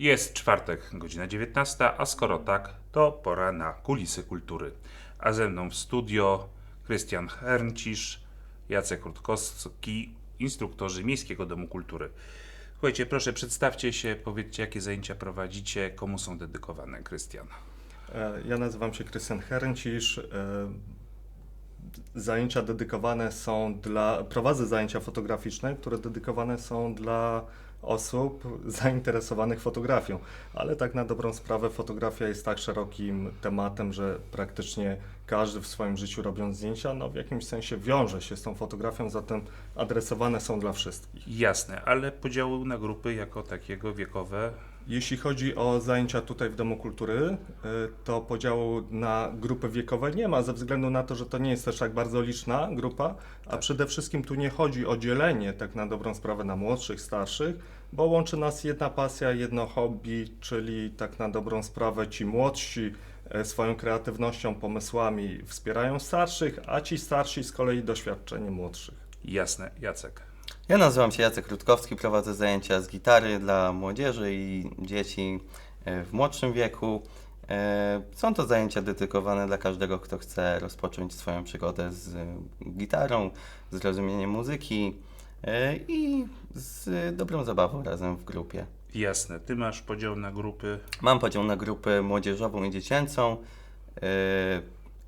Jest czwartek, godzina 19, a skoro tak, to pora na kulisy kultury. A ze mną w studio Krystian Herncisz, Jacek Rutkowski, instruktorzy Miejskiego Domu Kultury. Słuchajcie, proszę przedstawcie się, powiedzcie jakie zajęcia prowadzicie, komu są dedykowane, Krystian. E, Ja nazywam się Krystian Herncisz. E, Zajęcia dedykowane są dla. Prowadzę zajęcia fotograficzne, które dedykowane są dla osób zainteresowanych fotografią. Ale tak na dobrą sprawę, fotografia jest tak szerokim tematem, że praktycznie każdy w swoim życiu robiąc zdjęcia, no w jakimś sensie wiąże się z tą fotografią, zatem adresowane są dla wszystkich. Jasne, ale podziału na grupy jako takiego wiekowe Jeśli chodzi o zajęcia tutaj w Domu Kultury, y, to podziału na grupy wiekowe nie ma, ze względu na to, że to nie jest też tak bardzo liczna grupa, a Tak. przede wszystkim tu nie chodzi o dzielenie tak na dobrą sprawę na młodszych, starszych, bo łączy nas jedna pasja, jedno hobby, czyli tak na dobrą sprawę ci młodsi e, swoją kreatywnością, pomysłami wspierają starszych, a ci starsi z kolei doświadczenie młodszych. jasne. Jacek. Ja nazywam się Jacek Rutkowski, prowadzę zajęcia z gitary dla młodzieży i dzieci e, w młodszym wieku. E, Są to zajęcia dedykowane dla każdego, kto chce rozpocząć swoją przygodę z e, gitarą, z rozumieniem muzyki i z dobrą zabawą razem w grupie. Jasne, ty masz podział na grupy Mam podział na grupę młodzieżową i dziecięcą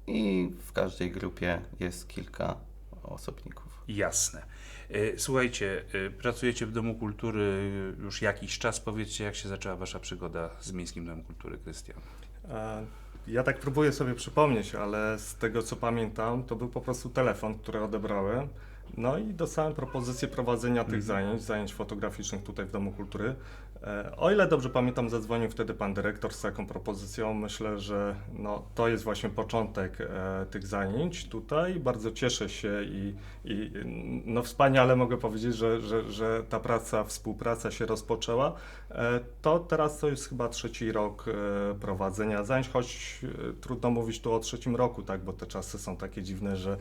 i w każdej grupie jest kilka osobników. Jasne. E, Słuchajcie, e, pracujecie w Domu Kultury już jakiś czas. Powiedzcie, jak się zaczęła Wasza przygoda z Miejskim Domem Kultury, Krystian? E, Ja tak próbuję sobie przypomnieć, ale z tego co pamiętam, to był po prostu telefon, który odebrałem. No i dostałem propozycję prowadzenia tych Mhm. zajęć, zajęć fotograficznych tutaj w Domu Kultury. E, O ile dobrze pamiętam, zadzwonił wtedy pan dyrektor z taką propozycją. Myślę, że no, to jest właśnie początek e, tych zajęć tutaj. Bardzo cieszę się i, i no, wspaniale mogę powiedzieć, że, że, że ta praca, współpraca się rozpoczęła. E, To teraz to jest chyba trzeci rok e, prowadzenia zajęć, choć e, trudno mówić tu o trzecim roku, tak, bo te czasy są takie dziwne, że,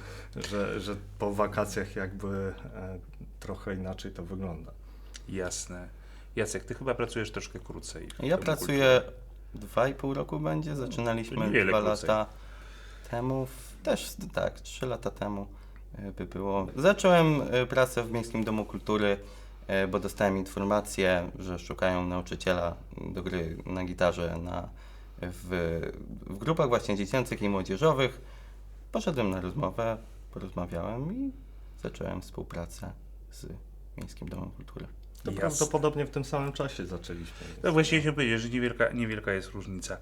że, że po wakacjach jakby e, trochę inaczej to wygląda. Jasne. Jacek, ty chyba pracujesz troszkę krócej. Ja pracuję dwa i pół roku będzie. Zaczynaliśmy dwa lata temu. Też tak, trzy lata temu e, by było. Zacząłem e, pracę w Miejskim Domu Kultury, e, bo dostałem informację, że szukają nauczyciela do gry na gitarze na, w, w grupach właśnie dziecięcych i młodzieżowych. Poszedłem na rozmowę, porozmawiałem i zacząłem współpracę z Miejskim Domem Kultury. To Jasne. prawdopodobnie w tym samym czasie zaczęliśmy. No właśnie chciałem powiedzieć, że niewielka, niewielka jest różnica.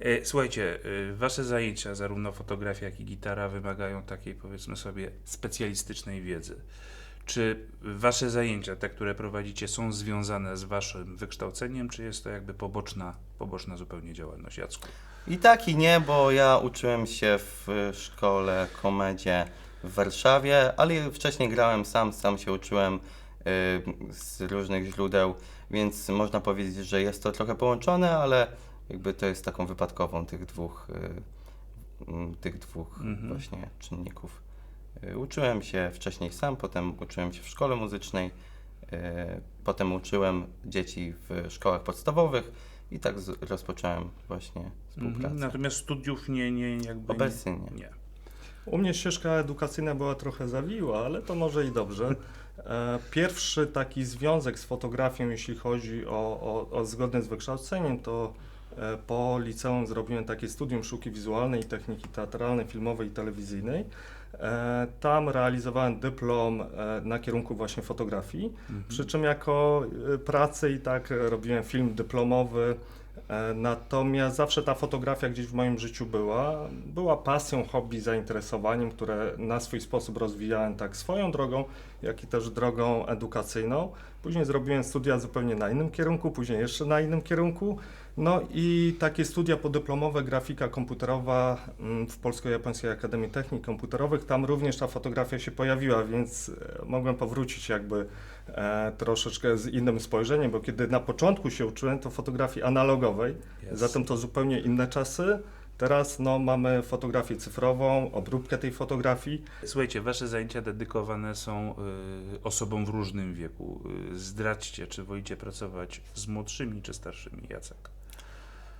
E, Słuchajcie, e, wasze zajęcia, zarówno fotografia, jak i gitara, wymagają takiej, powiedzmy sobie, specjalistycznej wiedzy. Czy wasze zajęcia, te, które prowadzicie, są związane z waszym wykształceniem, czy jest to jakby poboczna, poboczna zupełnie działalność, Jacku? I tak i nie, bo ja uczyłem się w szkole komedzie w Warszawie, ale wcześniej grałem sam, sam się uczyłem z różnych źródeł, więc można powiedzieć, że jest to trochę połączone, ale jakby to jest taką wypadkową tych dwóch, y, tych dwóch Mhm. właśnie czynników. Y, Uczyłem się wcześniej sam, potem uczyłem się w szkole muzycznej, y, potem uczyłem dzieci w szkołach podstawowych i tak z, rozpocząłem właśnie współpracę. Mhm. Natomiast studiów nie, nie jakby Obecnie nie. nie. U mnie ścieżka edukacyjna była trochę zawiła, ale to może i dobrze. E, Pierwszy taki związek z fotografią, jeśli chodzi o, o, o zgodne z wykształceniem, to e, po liceum zrobiłem takie studium sztuki wizualnej i techniki teatralnej, filmowej i telewizyjnej. E, Tam realizowałem dyplom na kierunku właśnie fotografii. Mhm. Przy czym jako pracę i tak robiłem film dyplomowy, natomiast zawsze ta fotografia gdzieś w moim życiu była. Była pasją, hobby, zainteresowaniem, które na swój sposób rozwijałem tak swoją drogą, jak i też drogą edukacyjną. Później zrobiłem studia zupełnie na innym kierunku, później jeszcze na innym kierunku. No i takie studia podyplomowe, grafika komputerowa mm, w Polsko-Japońskiej Akademii Technik Komputerowych, tam również ta fotografia się pojawiła, więc e, mogłem powrócić jakby e, troszeczkę z innym spojrzeniem, bo kiedy na początku się uczyłem, to fotografii analogowej, Jest. zatem to zupełnie inne czasy. Teraz no, mamy fotografię cyfrową, obróbkę tej fotografii. Słuchajcie, wasze zajęcia dedykowane są y, osobom w różnym wieku. Y, zdradźcie, czy wolicie pracować z młodszymi czy starszymi, Jacek?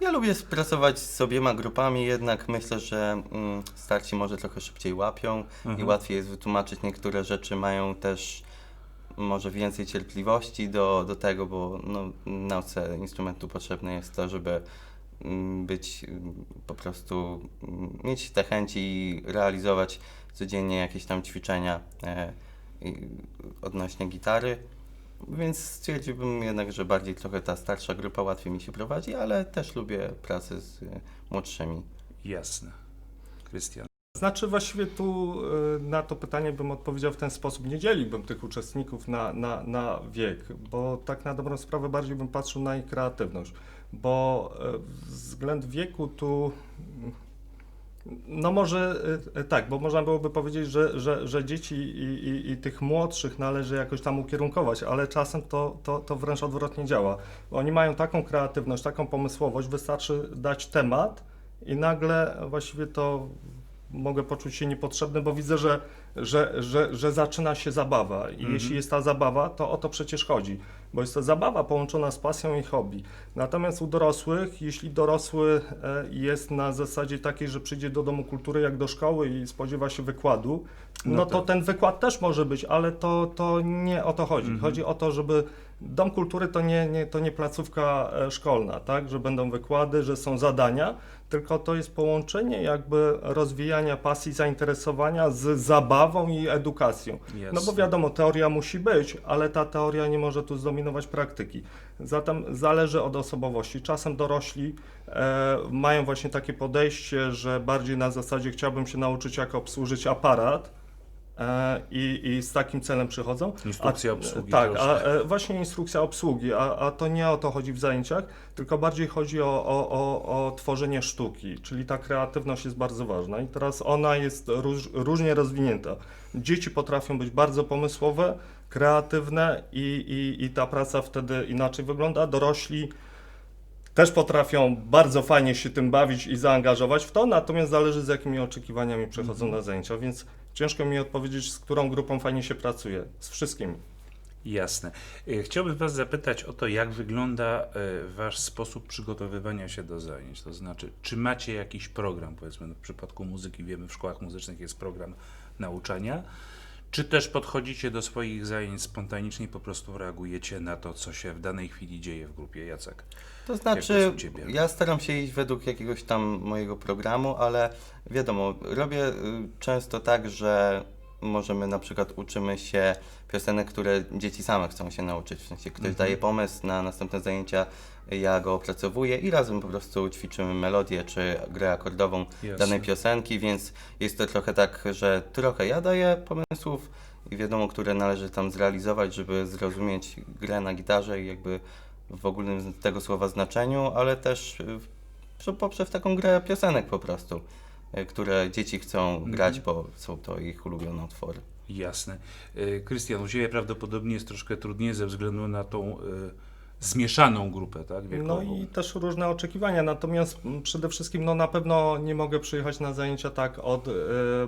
Ja lubię pracować z obiema grupami, jednak myślę, że mm, starsi może trochę szybciej łapią i Mhm. łatwiej jest wytłumaczyć niektóre rzeczy, mają też może więcej cierpliwości do, do tego, bo no, nauce instrumentu potrzebne jest to, żeby mm, być mm, po prostu, mm, mieć te chęci i realizować codziennie jakieś tam ćwiczenia e, i, odnośnie gitary. Więc stwierdziłbym jednak, że bardziej trochę ta starsza grupa łatwiej mi się prowadzi, ale też lubię pracę z y, młodszymi. Jasne. Krystian. Znaczy właściwie tu y, na to pytanie bym odpowiedział w ten sposób. Nie dzieliłbym tych uczestników na, na, na wiek, bo tak na dobrą sprawę bardziej bym patrzył na ich kreatywność, bo y, względ wieku tu no może y, tak, bo można byłoby powiedzieć, że, że, że dzieci i, i, i tych młodszych należy jakoś tam ukierunkować, ale czasem to, to, to wręcz odwrotnie działa. Oni mają taką kreatywność, taką pomysłowość, wystarczy dać temat i nagle właściwie to mogę poczuć się niepotrzebny, bo widzę, że, że, że, że zaczyna się zabawa. I Mhm. jeśli jest ta zabawa, to o to przecież chodzi, bo jest to zabawa połączona z pasją i hobby. Natomiast u dorosłych, jeśli dorosły e, jest na zasadzie takiej, że przyjdzie do domu kultury jak do szkoły i spodziewa się wykładu, No no, to tak. ten wykład też może być, ale to, to nie o to chodzi. Mhm. Chodzi o to, żeby dom kultury to nie, nie, to nie placówka e, szkolna, tak? Że będą wykłady, że są zadania, tylko to jest połączenie jakby rozwijania pasji, zainteresowania z zabawą i edukacją. No bo wiadomo, teoria musi być, ale ta teoria nie może tu zdominować praktyki. Zatem zależy od osobowości. Czasem dorośli e, mają właśnie takie podejście, że bardziej na zasadzie chciałbym się nauczyć, jak obsłużyć aparat. E, i, I z takim celem przychodzą. Instrukcja obsługi Tak, a e, właśnie instrukcja obsługi, a, a to nie o to chodzi w zajęciach, tylko bardziej chodzi o, o, o, o tworzenie sztuki, czyli ta kreatywność jest bardzo ważna i teraz ona jest róż, różnie rozwinięta. Dzieci potrafią być bardzo pomysłowe, kreatywne i, i, i ta praca wtedy inaczej wygląda. Dorośli też potrafią bardzo fajnie się tym bawić i zaangażować w to, natomiast zależy z jakimi oczekiwaniami przychodzą na zajęcia, więc ciężko mi odpowiedzieć, z którą grupą fajnie się pracuje. Z wszystkimi. Jasne. Y, Chciałbym Was zapytać o to, jak wygląda y, Wasz sposób przygotowywania się do zajęć. To znaczy, czy macie jakiś program, powiedzmy, no w przypadku muzyki wiemy, w szkołach muzycznych jest program nauczania, czy też podchodzicie do swoich zajęć spontanicznie i po prostu reagujecie na to, co się w danej chwili dzieje w grupie, Jacek? To znaczy, ja staram się iść według jakiegoś tam mojego programu, ale wiadomo, robię y, często tak, że możemy na przykład uczymy się piosenek, które dzieci same chcą się nauczyć. W sensie ktoś Mhm. daje pomysł na następne zajęcia, ja go opracowuję i razem po prostu ćwiczymy melodię czy grę akordową Jasne. danej piosenki, więc jest to trochę tak, że trochę ja daję pomysłów i wiadomo, które należy tam zrealizować, żeby zrozumieć grę na gitarze i jakby w ogólnym tego słowa znaczeniu, ale też poprzez taką grę piosenek po prostu, które dzieci chcą grać, bo są to ich ulubione utwory. Jasne. Y, Krystian, u Ciebie prawdopodobnie jest troszkę trudniej ze względu na tą y, zmieszaną grupę, tak? Wiekową. No i też różne oczekiwania, natomiast mm, przede wszystkim no na pewno nie mogę przyjechać na zajęcia tak od, e,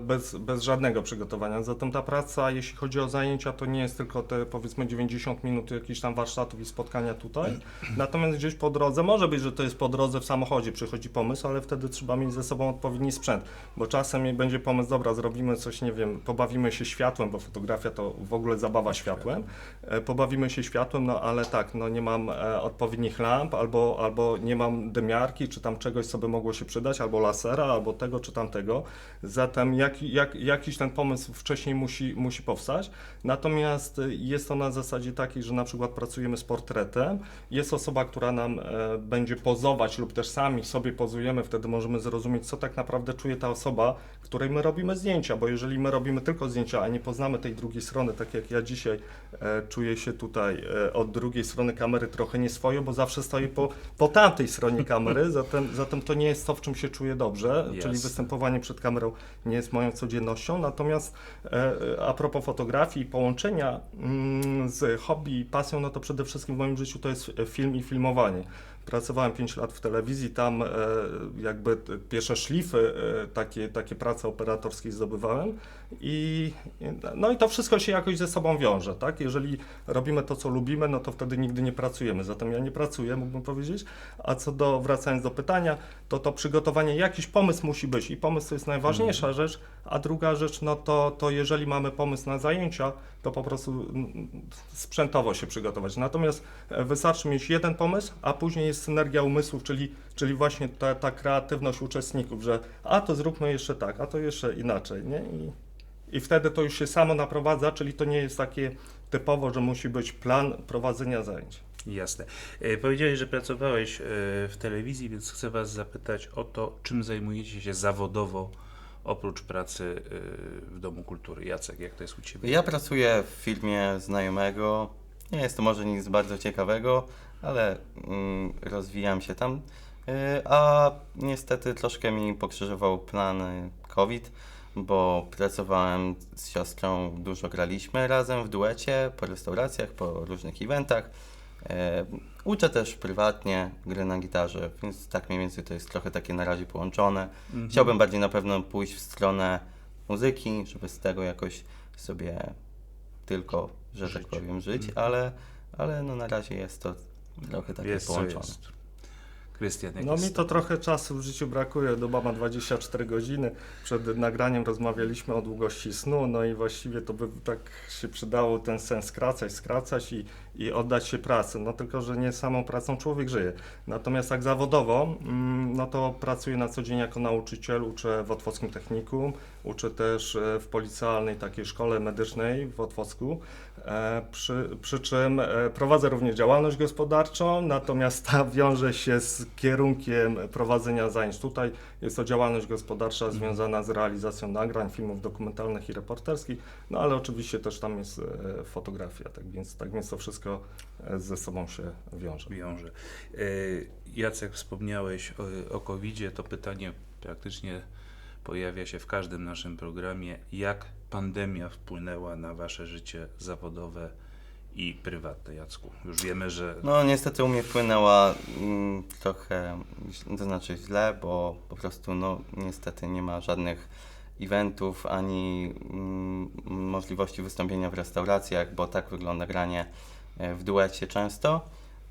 bez, bez żadnego przygotowania. Zatem ta praca, jeśli chodzi o zajęcia, to nie jest tylko te powiedzmy 90 minut jakichś tam warsztatów i spotkania tutaj. Natomiast gdzieś po drodze, może być, że to jest po drodze w samochodzie, przychodzi pomysł, ale wtedy trzeba mieć ze sobą odpowiedni sprzęt, bo czasem będzie pomysł, dobra, zrobimy coś, nie wiem, pobawimy się światłem, bo fotografia to w ogóle zabawa światłem. E, pobawimy się światłem, no ale tak, no nie mam e, odpowiednich lamp, albo, albo nie mam dymiarki, czy tam czegoś sobie mogło się przydać, albo lasera, albo tego, czy tamtego. Zatem jak, jak, jakiś ten pomysł wcześniej musi, musi powstać. Natomiast e, jest to na zasadzie takiej, że na przykład pracujemy z portretem, jest osoba, która nam e, będzie pozować lub też sami sobie pozujemy, wtedy możemy zrozumieć, co tak naprawdę czuje ta osoba, której my robimy zdjęcia, bo jeżeli my robimy tylko zdjęcia, a nie poznamy tej drugiej strony, tak jak ja dzisiaj czuję się tutaj od drugiej strony kamery trochę nieswojo, bo zawsze stoję po, po tamtej stronie kamery, zatem, zatem to nie jest to, w czym się czuję dobrze, czyli Jasne. występowanie przed kamerą nie jest moją codziennością, natomiast e, e, a propos fotografii i połączenia mm, z hobby i pasją, no to przede wszystkim w moim życiu to jest film i filmowanie. Pracowałem 5 lat w telewizji, tam e, jakby pierwsze szlify, e, takie, takie prace operatorskie zdobywałem i no i to wszystko się jakoś ze sobą wiąże, tak? Jeżeli robimy to, co lubimy, no to wtedy nigdy nie pracujemy, zatem ja nie pracuję, mógłbym powiedzieć, a co do, wracając do pytania, to to przygotowanie, jakiś pomysł musi być i pomysł to jest najważniejsza rzecz, a druga rzecz, no to, to jeżeli mamy pomysł na zajęcia, to po prostu mm, sprzętowo się przygotować. Natomiast e, wystarczy mieć jeden pomysł, a później jest synergia umysłów, czyli, czyli właśnie ta, ta kreatywność uczestników, że a to zróbmy jeszcze tak, a to jeszcze inaczej, nie? I, I wtedy to już się samo naprowadza, czyli to nie jest takie typowo, że musi być plan prowadzenia zajęć. Jasne. E, Powiedziałeś, że pracowałeś e, w telewizji, więc chcę Was zapytać o to, czym zajmujecie się zawodowo oprócz pracy e, w Domu Kultury. Jacek, jak to jest u Ciebie? Ja pracuję w firmie znajomego. Nie jest to może nic bardzo ciekawego, ale mm, rozwijam się tam. Y, a niestety troszkę mi pokrzyżował plan y, COVID, bo pracowałem z siostrą, dużo graliśmy razem w duecie, po restauracjach, po różnych eventach. E, Uczę też prywatnie gry na gitarze, więc tak mniej więcej to jest trochę takie na razie połączone. Mhm. Chciałbym bardziej na pewno pójść w stronę muzyki, żeby z tego jakoś sobie tylko, że Żyć. tak powiem, żyć, Mhm. ale, ale no na razie jest to trochę takie Jest połączone. jest. Krystian, jak No jest mi to trochę czasu w życiu brakuje, doba ma 24 godziny. Przed nagraniem rozmawialiśmy o długości snu, no i właściwie to by tak się przydało ten sen skracać, skracać i, i oddać się pracy. No tylko, że nie samą pracą człowiek żyje. Natomiast tak zawodowo, mm, no to pracuję na co dzień jako nauczyciel, uczę w Otwockim Technikum, uczę też e, w policjalnej takiej szkole medycznej w Otwocku. E, Przy, przy czym e, prowadzę również działalność gospodarczą, natomiast ta wiąże się z kierunkiem prowadzenia zajęć. Tutaj jest to działalność gospodarcza Mhm. związana z realizacją nagrań, filmów dokumentalnych i reporterskich, no ale oczywiście też tam jest e, fotografia, tak więc, tak więc to wszystko ze sobą się wiąże. wiąże. Jacek, wspomniałeś o, o covid To pytanie praktycznie pojawia się w każdym naszym programie. Jak pandemia wpłynęła na Wasze życie zawodowe i prywatne, Jacku? Już wiemy, że No niestety u mnie wpłynęła mm, trochę, to znaczy źle, bo po prostu no niestety nie ma żadnych eventów ani mm, możliwości wystąpienia w restauracjach, bo tak wygląda granie e, w duecie często.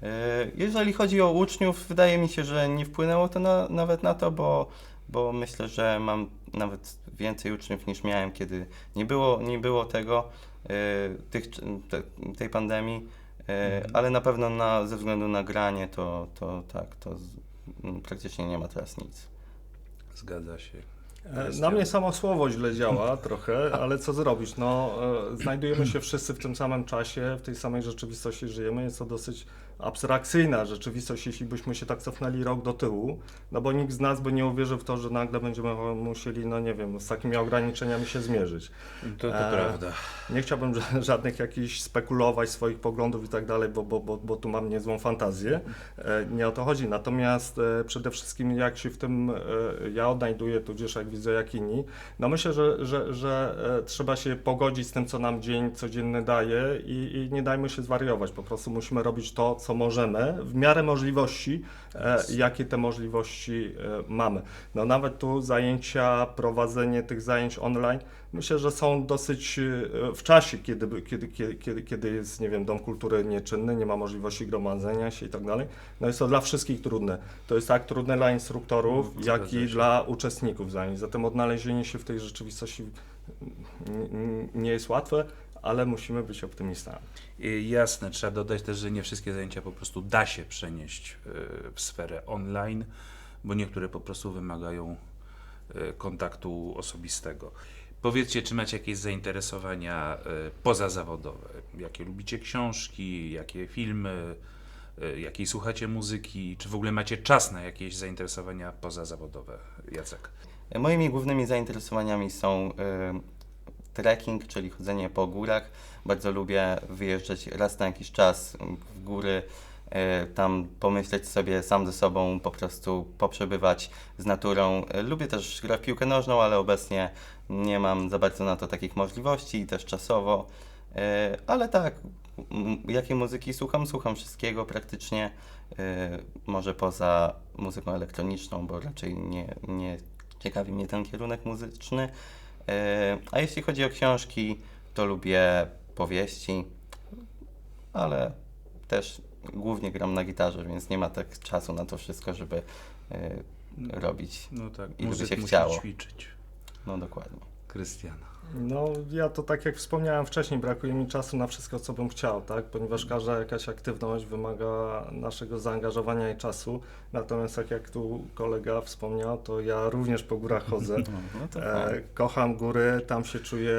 E, Jeżeli chodzi o uczniów, wydaje mi się, że nie wpłynęło to na, nawet na to, bo, bo myślę, że mam nawet więcej uczniów niż miałem, kiedy nie było, nie było tego, e, tych, te, tej pandemii. E, Mhm. Ale na pewno na, ze względu na granie to, to tak, to praktycznie nie ma teraz nic. zgadza się. Na mnie samo słowo źle działa trochę, ale co zrobić? No, e, znajdujemy się wszyscy w tym samym czasie, w tej samej rzeczywistości żyjemy. Jest to dosyć abstrakcyjna rzeczywistość, jeśli byśmy się tak cofnęli rok do tyłu, no bo nikt z nas by nie uwierzył w to, że nagle będziemy musieli, no nie wiem, z takimi ograniczeniami się zmierzyć. To, to E, prawda. Nie chciałbym ża- żadnych jakichś spekulować swoich poglądów i tak dalej, bo, bo, bo, bo tu mam niezłą fantazję. E, Nie o to chodzi. Natomiast e, przede wszystkim jak się w tym e, ja odnajduję, tudzież jak widzę jak inni, no myślę, że, że, że e, trzeba się pogodzić z tym, co nam dzień codzienny daje i, i nie dajmy się zwariować. Po prostu musimy robić to, co możemy, w miarę możliwości, e, jakie te możliwości e, mamy. No nawet tu zajęcia, prowadzenie tych zajęć online, myślę, że są dosyć w czasie, kiedy, kiedy, kiedy, kiedy, jest, nie wiem, Dom Kultury nieczynny, nie ma możliwości gromadzenia się i tak dalej. No jest to dla wszystkich trudne. To jest tak trudne dla instruktorów, Mm, jak i dla uczestników zajęć. Zatem odnalezienie się w tej rzeczywistości nie jest łatwe, ale musimy być optymistami. Y, Jasne, trzeba dodać też, że nie wszystkie zajęcia po prostu da się przenieść y, w sferę online, bo niektóre po prostu wymagają y, kontaktu osobistego. Powiedzcie, czy macie jakieś zainteresowania pozazawodowe? Jakie lubicie książki, jakie filmy, jakiej słuchacie muzyki? Czy w ogóle macie czas na jakieś zainteresowania pozazawodowe? Jacek. Moimi głównymi zainteresowaniami są y, trekking, czyli chodzenie po górach. Bardzo lubię wyjeżdżać raz na jakiś czas w góry, y, tam pomyśleć sobie sam ze sobą, po prostu poprzebywać z naturą. Lubię też grać w piłkę nożną, ale obecnie nie mam za bardzo na to takich możliwości i też czasowo. Y, Ale tak, m, jakiej muzyki słucham? Słucham wszystkiego praktycznie. może poza muzyką elektroniczną, bo raczej nie, nie ciekawi mnie ten kierunek muzyczny. E, A jeśli chodzi o książki, to lubię powieści, ale też głównie gram na gitarze, więc nie ma tak czasu na to wszystko, żeby e, robić. No tak, I żeby się chciało. ćwiczyć. No dokładnie. Krystian. No, ja to tak jak wspomniałem wcześniej, brakuje mi czasu na wszystko, co bym chciał, tak? Ponieważ każda jakaś aktywność wymaga naszego zaangażowania i czasu. Natomiast tak jak tu kolega wspomniał, to ja również po górach chodzę. No, no E, kocham góry, tam się czuję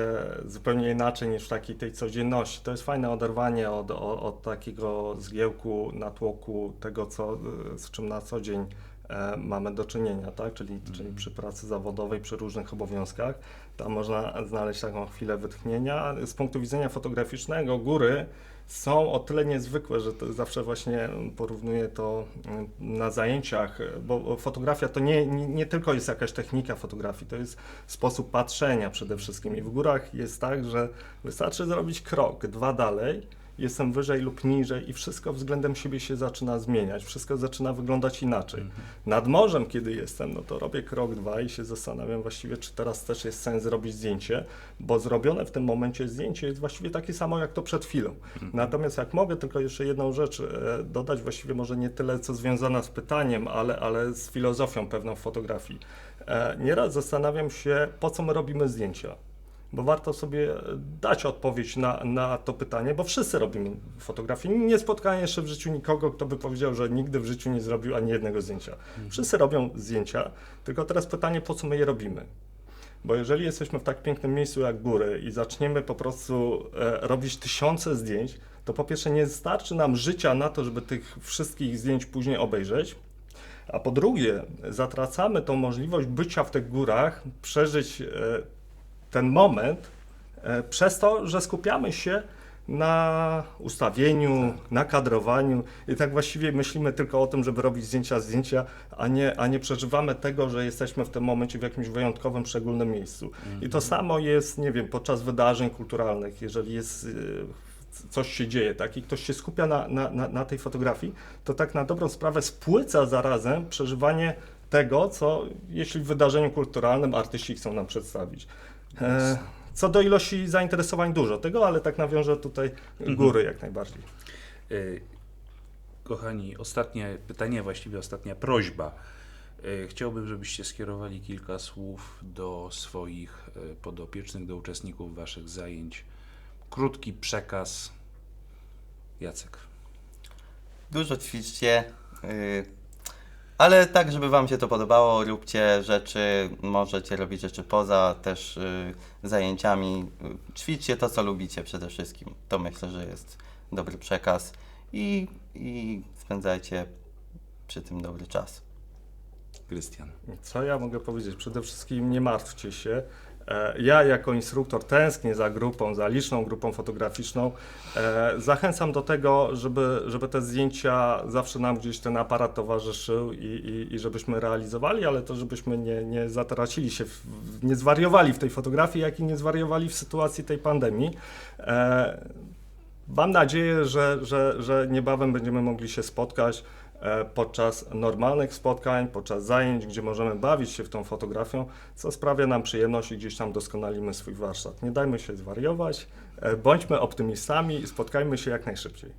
zupełnie inaczej niż w takiej tej codzienności. To jest fajne oderwanie od, od, od takiego zgiełku, natłoku tego, co, z czym na co dzień mamy do czynienia, tak? czyli, czyli przy pracy zawodowej, przy różnych obowiązkach. Tam można znaleźć taką chwilę wytchnienia. Z punktu widzenia fotograficznego góry są o tyle niezwykłe, że to zawsze właśnie porównuję to mm, na zajęciach, bo fotografia to nie, nie, nie tylko jest jakaś technika fotografii, to jest sposób patrzenia przede wszystkim. I w górach jest tak, że wystarczy zrobić krok, dwa dalej, jestem wyżej lub niżej i wszystko względem siebie się zaczyna zmieniać, wszystko zaczyna wyglądać inaczej. Nad morzem, kiedy jestem, no to robię krok, dwa i się zastanawiam właściwie, czy teraz też jest sens zrobić zdjęcie, bo zrobione w tym momencie zdjęcie jest właściwie takie samo, jak to przed chwilą. Natomiast jak mogę tylko jeszcze jedną rzecz e, dodać, właściwie może nie tyle, co związana z pytaniem, ale, ale z filozofią pewną fotografii. E, Nieraz zastanawiam się, po co my robimy zdjęcia. Bo warto sobie dać odpowiedź na, na to pytanie, bo wszyscy robimy fotografię. Nie spotkałem jeszcze w życiu nikogo, kto by powiedział, że nigdy w życiu nie zrobił ani jednego zdjęcia. Wszyscy robią zdjęcia, tylko teraz pytanie, po co my je robimy? Bo jeżeli jesteśmy w tak pięknym miejscu jak góry i zaczniemy po prostu e, robić tysiące zdjęć, to po pierwsze nie starczy nam życia na to, żeby tych wszystkich zdjęć później obejrzeć, a po drugie zatracamy tą możliwość bycia w tych górach, przeżyć e, ten moment e, przez to, że skupiamy się na ustawieniu, na kadrowaniu i tak właściwie myślimy tylko o tym, żeby robić zdjęcia, zdjęcia, a nie, a nie przeżywamy tego, że jesteśmy w tym momencie w jakimś wyjątkowym, szczególnym miejscu. I to samo jest, nie wiem, podczas wydarzeń kulturalnych, jeżeli jest e, coś się dzieje, tak, i ktoś się skupia na, na, na, na tej fotografii, to tak na dobrą sprawę spłyca zarazem przeżywanie tego, co jeśli w wydarzeniu kulturalnym artyści chcą nam przedstawić. E, co do ilości zainteresowań dużo tego, ale tak nawiążę tutaj góry jak najbardziej. Y, Kochani, ostatnie pytanie, właściwie ostatnia prośba. Y, Chciałbym, żebyście skierowali kilka słów do swoich podopiecznych, do uczestników Waszych zajęć. Krótki przekaz. Jacek. Dużo ćwiczcie, ale tak, żeby Wam się to podobało, róbcie rzeczy, możecie robić rzeczy poza też y, zajęciami. Ćwiczcie to, co lubicie przede wszystkim. To myślę, że jest dobry przekaz i, i spędzajcie przy tym dobry czas. Krystian. Co ja mogę powiedzieć? Przede wszystkim nie martwcie się. E, Ja jako instruktor tęsknię za grupą, za liczną grupą fotograficzną. E, Zachęcam do tego, żeby, żeby te zdjęcia zawsze nam gdzieś ten aparat towarzyszył i, i, i żebyśmy realizowali, ale to żebyśmy nie, nie zatracili się, w, nie zwariowali w tej fotografii, jak i nie zwariowali w sytuacji tej pandemii. E, Mam nadzieję, że, że, że niebawem będziemy mogli się spotkać podczas normalnych spotkań, podczas zajęć, gdzie możemy bawić się w tą fotografią, co sprawia nam przyjemność i gdzieś tam doskonalimy swój warsztat. Nie dajmy się zwariować, e, bądźmy optymistami i spotkajmy się jak najszybciej.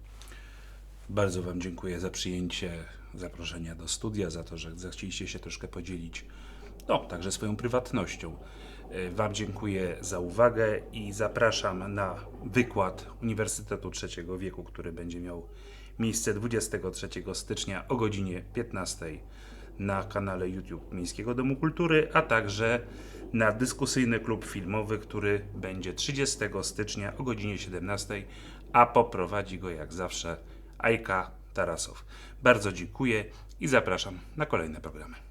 Bardzo Wam dziękuję za przyjęcie zaproszenia do studia, za to, że zechcieliście się troszkę podzielić, no, także swoją prywatnością. Y, Wam dziękuję za uwagę i zapraszam na wykład Uniwersytetu Trzeciego Wieku, który będzie miał miejsce 23 stycznia o godzinie 15 na kanale YouTube Miejskiego Domu Kultury, a także na dyskusyjny klub filmowy, który będzie 30 stycznia o godzinie 17, a poprowadzi go jak zawsze Ajka Tarasow. Bardzo dziękuję i zapraszam na kolejne programy.